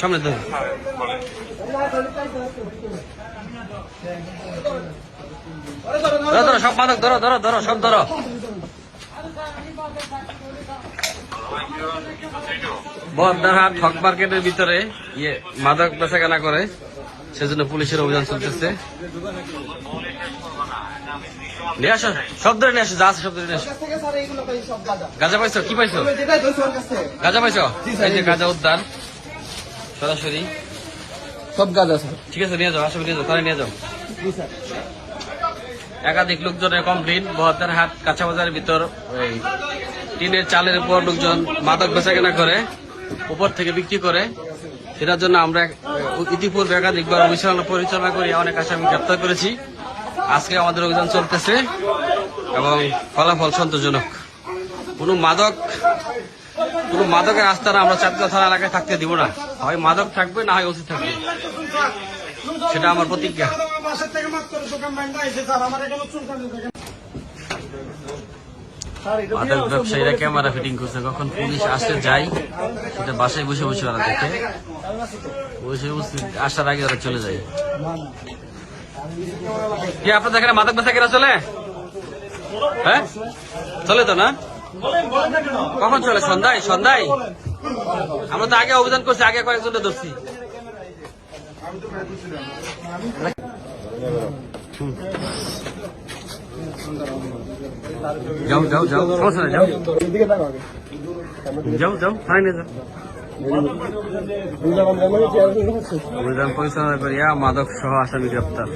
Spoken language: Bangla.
সামনে ধরো ধরো ধরো, সব মাদক ধরো ধরো ধরো, সব ধরো। বহদ্দারহাট হক মার্কেটের ভিতরে ইয়ে মাদক বেচাকেনা করে, সেজন্য পুলিশের অভিযান চলতেছে। নিয়ে আসো সব ধরে নিয়ে আসো যা আছে সব ধরে নিয়ে আসো। গাঁজা পাইছো? কি পাইছো? গাঁজা পাইছো? এই যে গাঁজা উদ্যান সরাসরি। সব গাঁজা স্যার। ঠিক আছে নিয়ে যাও নিয়ে যাও তাহলে নিয়ে যাও। একাধিক লোকজনের কমপ্লেন বহদ্দার হাট কাঁচা বাজারের ভিতর টিনের চালের উপর লোকজন মাদক বেচাকেনা করে উপর থেকে বিক্রি করে। সেটার জন্য আমরা ইতিপূর্বে একাধিকবার অভিযান পরিচালনা করি অনেক আসামি গ্রেপ্তার করেছি। আজকে আমাদের অভিযান চলতেছে এবং ফলাফল সন্তোষজনক। কোনো মাদক, কোনো মাদকের আস্থানা আমরা চাঁদগাঁও থানা এলাকায় থাকতে দিব না। হয় মাদক থাকবে, না হয় ওষুধ থাকবে। সেটা আমার প্রতিজ্ঞা। মাদক ব্যবসায়ীরা ক্যামেরা ফিটিং করছে। কখন পুলিশ আসতে যায়, সেটা বাসায় বসে বসে ওরা দেখে। বসে বসে আসার আগে ওরা চলে যায়। কি আপনাদের এখানে মাদক ব্যবসা কেনা চলে? হ্যাঁ? চলে তো না? কখন চলে? সন্ধ্যায়? সন্ধ্যায়? আমরা তো আগে অভিযান করছি, আগে কয়েকজনকে ধরছি। যাও যাও যাও। যাও। যাও যাও। নিয়ে যাও। অভিযান পরিচালনা করিয়া মাদক সহ আসামি গ্রেপ্তার।